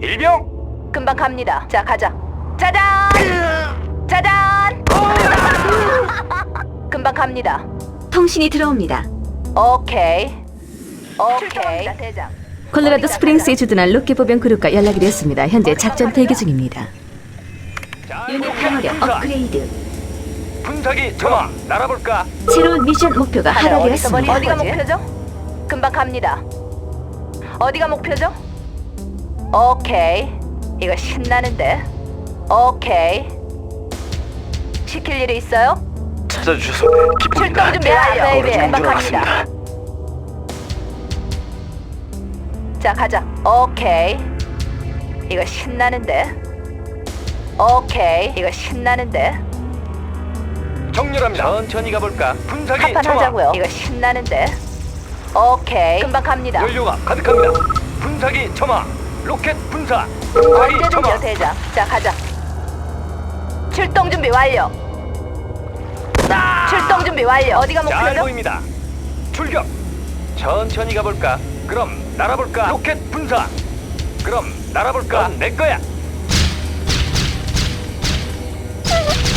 일병 금방 갑니다. 자, 가자. 짜잔! 짜잔! 금방 갑니다. 통신이 들어옵니다. 오케이. 오케이. 대장. 콜로라도 스프링스에. 주둔한 로켓보병 그룹과 연락이 됐습니다. 현재 작전 대기 중입니다. 자, 유닛 방어력. 업그레이드. 분사기 점화 날아볼까 새로운 미션 목표가 다들 어디서 머리 하락되었습니다. 어디가 목표죠? 금방 갑니다. 어디가 목표죠? 오케이. 이거 신나는데. 오케이. 시킬 일이 있어요? 찾아주셔서 출동 준비 완료. 베이비. 금방 갑니다. 자, 가자. 오케이. 이거 신나는데. 오케이. 이거 신나는데. 정렬합니다 천천히 가볼까 분사기 한판 하자고요. 이거 신나는데. 오케이. 금방 갑니다. 연료가 가득합니다 분사기 점화 로켓 분사 분사기 언제든지요, 점화 대장. 자, 가자. 출동 준비 완료. 출동 준비 완료. 어디가 잘 목표죠? 보입니다 출격 천천히 가볼까 그럼 날아볼까 로켓 분사 그럼 날아볼까 내 거야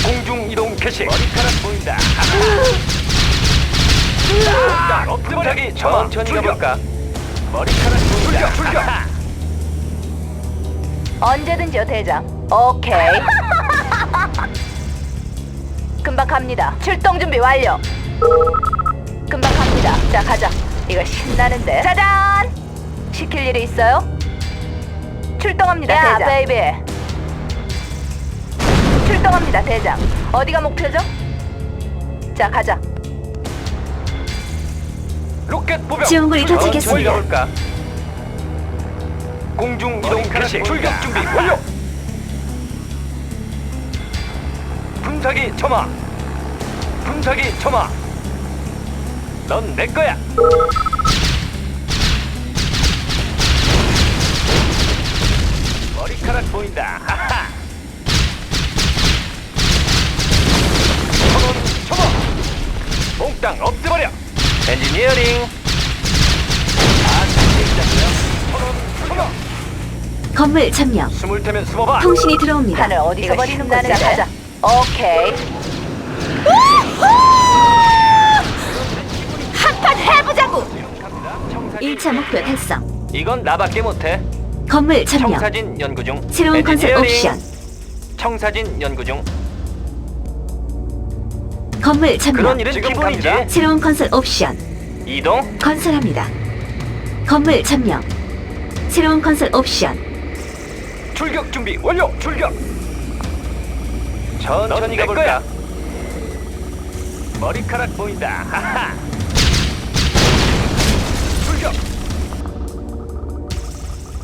공중 이동 캐시 머리카락 보인다 자, 분사기 천천히 가볼까 머리카락 보인다 출격 출격 언제든지요, 대장. 오케이. 금방 갑니다. 출동 준비 완료. 금방 갑니다. 자, 가자. 이거 신나는데. 짜잔! 시킬 일이 있어요? 출동합니다, 대장. 베이비. 출동합니다, 대장. 어디가 목표죠? 자, 가자. 로켓 보병. 지원군이 도착했습니다. 공중 이동 캐시 출격 준비 완료. 분사기 점화. 분사기 점화. 넌 내 거야. 머리카락 보인다 하하 천원 점화 몽땅 없애버려 엔지니어링 아, 건물 점령. 숨을 테면 숨어봐. 통신이 들어옵니다. 하늘 어디서 버리는 거지? 가자. 오케이. 한판 해보자고. 1차 목표 달성. 이건 나밖에 못해. 건물 점령. 청사진 연구 중. 새로운 엔지니어링. 옵션. 청사진 연구 중. 건물 점령. 그런 일은 기본이지. 새로운 건설 옵션. 이동. 건설합니다. 건물 점령. 새로운 건설 옵션. 출격 준비 완료. 출격. 천천히 가볼까. 머리카락 보인다. 하하. 출격.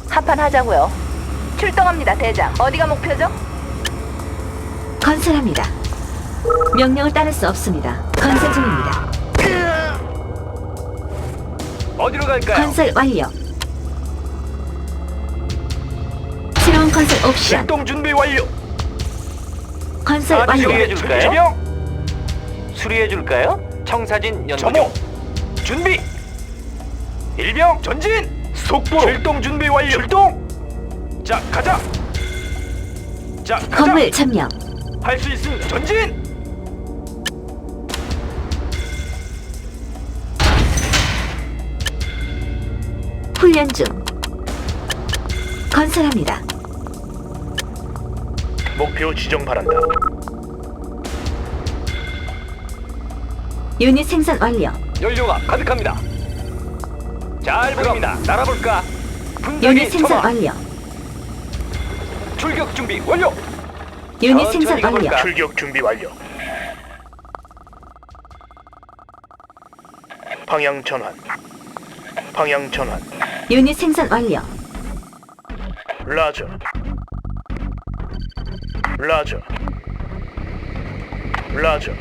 한판 하자고요. 출동합니다, 대장. 어디가 목표죠? 건설합니다. 명령을 따를 수 없습니다. 건설 중입니다. 어디로 갈까요? 건설 완료. 새로운 건설 옵션. 출동 준비 완료. 건설 아, 완료. 수리해 줄까요? 수리해 줄까요? 청사진 연구 중. 준비. 일병 전진. 속보로. 출동 준비 완료. 출동. 자 가자. 자 가자. 건물 점령. 할 수 있습니다. 전진. 훈련 중. 건설합니다. 목표 지정 바란다. 유닛 생산 완료. 연료가 가득합니다. 잘 보입니다. 날아볼까? 유닛 생산 점화. 완료. 출격 준비 완료. 유닛 천천히 생산 완료. 가볼까? 출격 준비 완료. 방향 전환. 방향 전환. 유닛 생산 완료. 라저. 라저. 라저.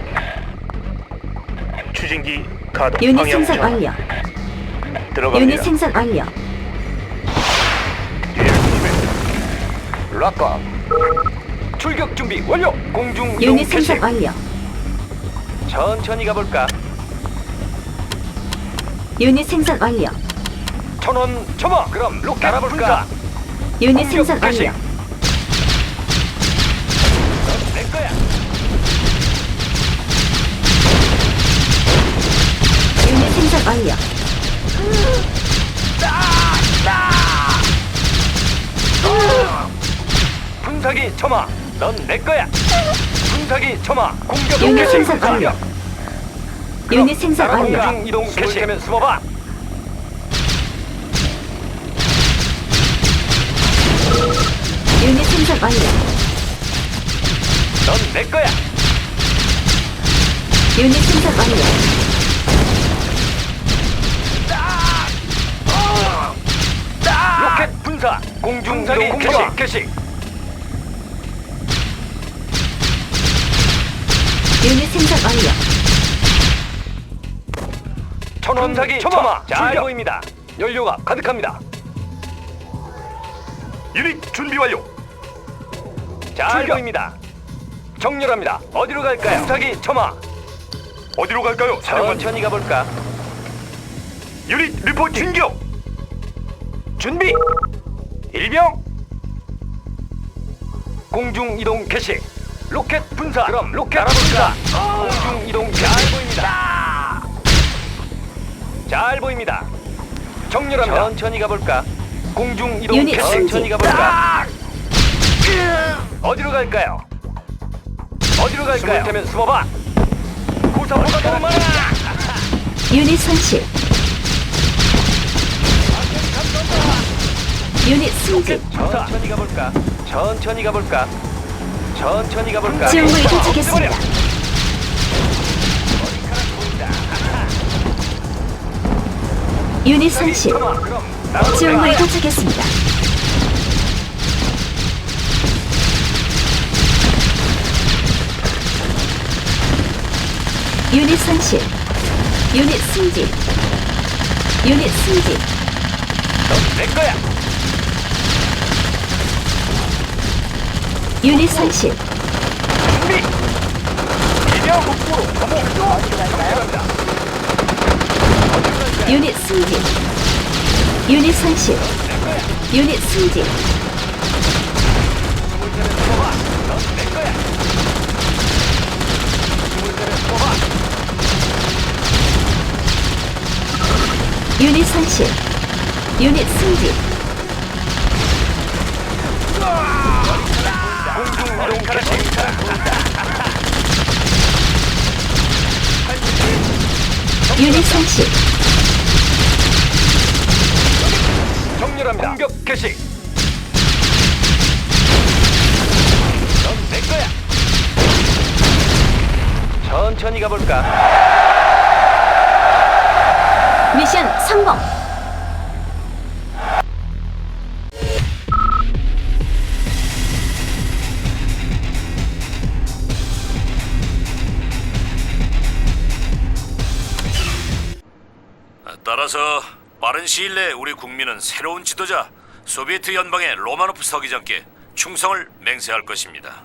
추진기 가동. 유닛 방향 생산 전환. 완료. 들어갑니다. 유닛 생산 완료. 락과 출격 준비 완료. 공중 유닛. 생산 완료. 천천히 가볼까? 유닛 생산 완료. 천원 점화. 그럼 로켓 날아볼까? 유닛 생산. 완료. 내 거야. 유닛 생산 완료. 분사기 점화. 넌내 거야. 분사기 점화. 공격 유닛 개시. 생산 완료. 유닛 생산 완료. 공중 이동 개시. 되면 숨어봐. 유닛 생산 완료. 넌 내 거야. 유닛 생산 완료. 로켓 분사. 공중 이동 개시. 개시. 유닛 생산 완료. 천원 사기 점화. 잘 보입니다. 연료가 가득합니다. 유닛 준비 완료. 잘 보입니다. 정렬합니다. 어디로 갈까요? 분사기 점화. 어디로 갈까요? 천천히 가볼까? 유닛 리포트 진격. 준비. 일병. 공중 이동 개시. 로켓 분사. 그럼 로켓 분사. 공중 이동 잘 보입니다. 잘 보입니다. 정렬합니다. 천천히 가볼까? 공중 이동 유닛 개시. 승진. 천천히 가볼까? 어디로 갈까요? 어디로 갈까요? 숨을 숨어봐. 구사보가 너무 많아. 유닛 손실. 유닛 승진. 천천히 가볼까? 천천히 가볼까? 천천히 가볼까? 지원물이 없애버려. 도착했습니다. 유닛 손실. 지원물이 내가 도착했습니다. 유닛 손실. 유닛 승진. 유닛 승진. 내 거야. 유닛 손실. 준비. 이병 북부로 가보. 정렬합니다. 유닛 승진. 유닛 손실. 유닛 승진. 유닛 손실. 유닛 승진. 유닛 손실. 정렬합니다. 공격 개시. 넌내 거야. 천천히 가볼까? 미션 성공. 따라서 빠른 시일 내에 우리 국민은 새로운 지도자 소비에트 연방의 로마노프 서기장께 충성을 맹세할 것입니다.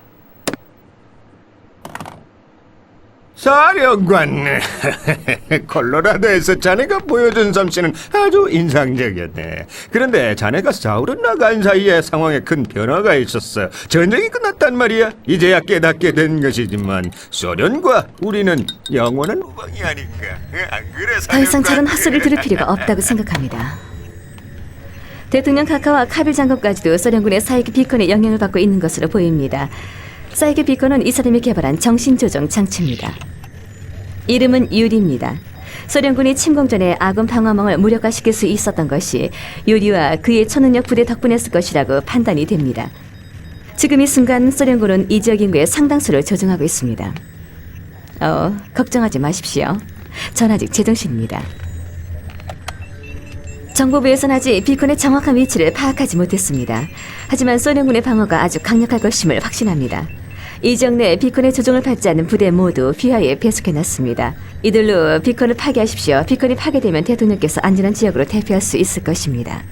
사령관 콜로라도에서 자네가 보여준 솜씨는 아주 인상적이었네 그런데 자네가 사우르 나간 사이에 상황에 큰 변화가 있었어 전쟁이 끝났단 말이야 이제야 깨닫게 된 것이지만 소련과 우리는 영원한 우방이 아닌가 안 그래 더 이상 저런 사령관? 헛소리를 들을 필요가 없다고 생각합니다. 대통령 카카와 카빌 장관까지도 소련군의 사이기 비컨의 영향을 받고 있는 것으로 보입니다. 사이기 비컨은 이 사람이 개발한 정신조정 장치입니다. 이름은 유리입니다. 소련군이 침공 전에 아군 방어망을 무력화시킬 수 있었던 것이 유리와 그의 초능력 부대 덕분이었을 것이라고 판단이 됩니다. 지금 이 순간 소련군은 이 지역 인구의 상당수를 조종하고 있습니다. 어, 걱정하지 마십시오. 전 아직 제정신입니다. 정보부에서는 아직 비컨의 정확한 위치를 파악하지 못했습니다. 하지만 소련군의 방어가 아주 강력할 것임을 확신합니다. 이 지역 내 비컨의 조종을 받지 않는 부대 모두 휘하에 배속해놨습니다. 이들로 비컨을 파괴하십시오. 비컨이 파괴되면 대통령께서 안전한 지역으로 대피할 수 있을 것입니다.